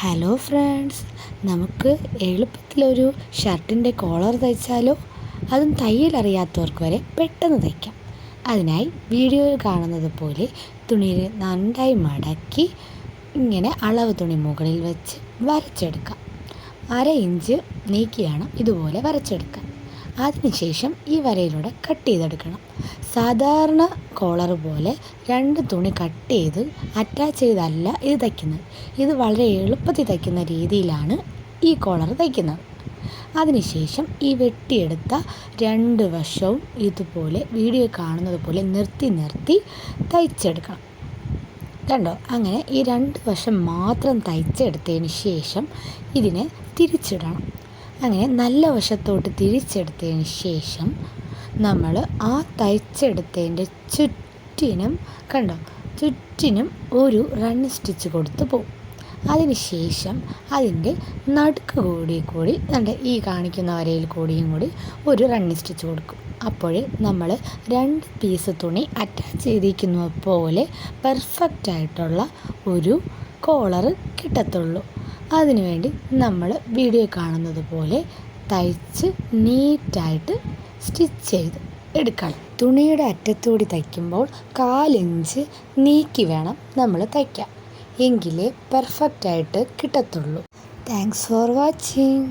Hello friends നമുക്ക് എളുപ്പത്തിലൊരു ഷർട്ടിന്റെ collar തയ്ച്ചാലോ? അതും തയ്യൽ അറിയാത്തവർക്ക് വരെ പെട്ടെന്ന് തയ്ക്കാം. അതിനായി വീഡിയോയിൽ കാണുന്നത് പോലെ തുണിയിൽ നന്നായി മടക്കി ഇങ്ങനെ അളവ് തുണി മുകളിൽ വെച്ച് വരച്ചെടുക്കാം. അര ഇഞ്ച് നീക്കിയാണ് ഇതുപോലെ വരച്ചെടുക്കാൻ. അതിനുശേഷം ഈ വരയിലൂടെ കട്ട് ചെയ്തെടുക്കണം. സാധാരണ കോളർ പോലെ രണ്ട് തുണി കട്ട് ചെയ്ത് അറ്റാച്ച് ചെയ്തല്ല ഇത് തയ്ക്കുന്നത്. ഇത് വളരെ എളുപ്പത്തിൽ തയ്ക്കുന്ന രീതിയിലാണ് ഈ കോളർ തയ്ക്കുന്നത്. അതിനുശേഷം ഈ വെട്ടിയെടുത്ത രണ്ട് വശവും ഇതുപോലെ വീഡിയോ കാണുന്നത് പോലെ നിർത്തി നിർത്തി തയ്ച്ചെടുക്കണം. കണ്ടോ? അങ്ങനെ ഈ രണ്ട് വശം മാത്രം തയ്ച്ചെടുത്തതിന് ശേഷം ഇതിനെ തിരിച്ചിടണം. അങ്ങനെ നല്ല വശത്തോട്ട് തിരിച്ചെടുത്തതിന് ശേഷം നമ്മൾ ആ തയ്ച്ചെടുത്തതിന്റെ ചുറ്റിനും കണ്ടോ ചുറ്റിനും ഒരു റൺ സ്റ്റിച്ച് കൊടുത്ത് പോകും അതിന് ശേഷം അതിന്റെ നടുക്ക് കൂടി കൂടി നമ്മുടെ ഈ കാണിക്കുന്ന വരയിൽ കൂടിയും കൂടി ഒരു റണ്ണി സ്റ്റിച്ച് കൊടുക്കും. അപ്പോഴേ നമ്മൾ രണ്ട് പീസ് തുണി അറ്റാച്ച് ചെയ്തിരിക്കുന്ന പോലെ പെർഫെക്റ്റ് ആയിട്ടുള്ള ഒരു കോളർ കിട്ടത്തുള്ളൂ. അതിനുവേണ്ടി നമ്മൾ വീഡിയോ കാണുന്നത് പോലെ തയ്ച്ച് നീറ്റായിട്ട് സ്റ്റിച്ച് ചെയ്ത് എടുക്കണം. തുണിയുടെ അറ്റത്തൂടി തയ്ക്കുമ്പോൾ കാലിഞ്ച് നീക്കി വേണം നമ്മൾ തയ്ക്കാൻ. എങ്കിലേ പെർഫെക്റ്റായിട്ട് കിട്ടത്തുള്ളൂ. Thanks for watching